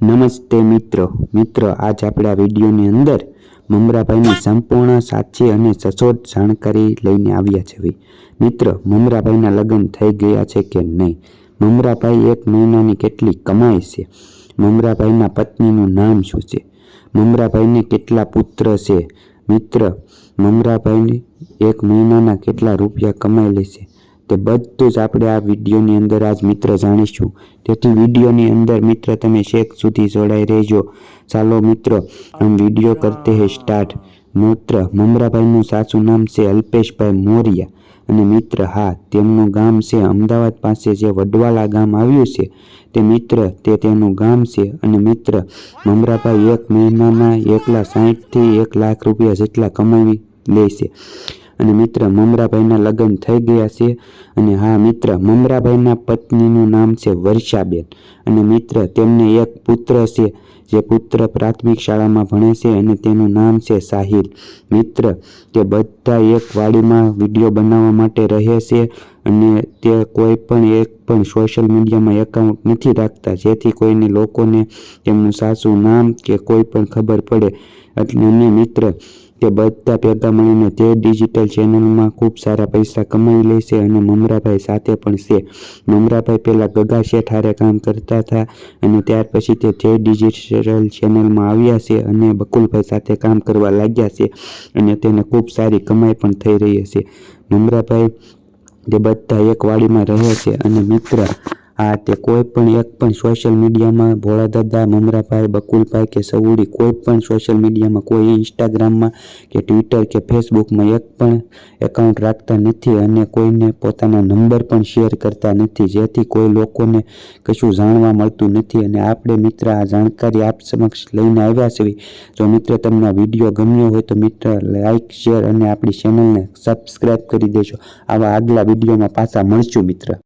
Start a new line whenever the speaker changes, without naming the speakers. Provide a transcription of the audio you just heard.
નમસ્તે મિત્રો. મિત્રો આજ આપણે આ વિડીયોની અંદર મમરાભાઈની સંપૂર્ણ સાચી અને સચોટ જાણકારી લઈને આવ્યા છે મિત્રો મમરાભાઈના લગ્ન થઈ ગયા છે કે નહીં? મમરાભાઈ એક મહિનાની કેટલી કમાય છે? મમરાભાઈના પત્નીનું નામ શું છે? મમરાભાઈને કેટલા પુત્ર છે? મિત્ર મમરાભાઈને એક મહિનાના કેટલા રૂપિયા કમાઈ લેશે તે બધું જ આપણે આ વિડીયોની અંદર આજ મિત્ર જાણીશું. તેથી વિડીયોની અંદર મિત્ર તમે શેખ સુધી જોડાઈ રહેજો. ચાલો મિત્રો, આમ વીડિયો કરતે હે સ્ટાર્ટ. મિત્ર, મમરાભાઈનું સાચું નામ છે અલ્પેશભાઈ મોરિયા અને મિત્ર, હા, તેમનું ગામ છે અમદાવાદ પાસે જે વડવાલા ગામ આવ્યું છે, તે મિત્ર, તે તેનું ગામ છે. અને મિત્ર, મમરાભાઈ એક મહિનામાં એકલા સાહીઠથી એક લાખ રૂપિયા જેટલા કમાવી લે છે. અને મિત્ર મમરાભાઈના લગ્ન થઈ ગયા છે અને હા, મિત્ર મમરાભાઈના પત્નીનું નામ છે વર્ષાબેન અને મિત્ર તેમને એક પુત્ર છે જે પુત્ર પ્રાથમિક શાળામાં ભણે છે અને તેનું નામ છે સાહિલ. મિત્ર, તે બધા એક વાડીમાં વીડિયો બનાવવા માટે રહે છે અને તે કોઈ પણ એક પણ સોશિયલ મીડિયામાં એકાઉન્ટ નથી રાખતા, જેથી કોઈને લોકોને તેમનું સાચું નામ કે કોઈ પણ ખબર પડે. એટલે અને મિત્ર તે બધા ભેગા મળીને તે ડિજિટલ ચેનલમાં ખૂબ સારા પૈસા કમાઈ લે છે અને મમરાભાઈ સાથે પણ છે. મમરાભાઈ પહેલાં ગગા શેઠ હારે કામ કરતા હતા અને ત્યાર પછી તે જે ડિજિટલ ચેનલમાં આવ્યા છે અને બકુલભાઈ સાથે કામ કરવા લાગ્યા છે અને તેને ખૂબ સારી કમાઈ પણ થઈ રહી છે. મમરાભાઈ તે બધા એક વાડીમાં રહે છે અને મિત્ર આ તે કોઈ પણ એક પણ સોશિયલ મીડિયામાં ભોળા દાદા મમરાભાઈ, બકુલભાઈ કે સવુડી કોઈ પણ સોશિયલ મીડિયામાં કોઈ ઇન્સ્ટાગ્રામમાં કે ટ્વિટર કે ફેસબુકમાં એક પણ એકાઉન્ટ રાખતા નથી અને કોઈને પોતાના નંબર પણ શેર કરતા નથી. જેથી કોઈ લોકોને કશું જાણવા મળતું નથી અને આપણે મિત્ર આ જાણકારી આપ સમક્ષ લઈને આવ્યા છીએ. જો મિત્ર તમને વીડિયો ગમ્યો હોય તો મિત્ર લાઈક શેર અને આપણી ચેનલને સબસ્ક્રાઈબ કરી દેજો. આવા આગલા વિડીયોમાં પાછા મળશું મિત્ર.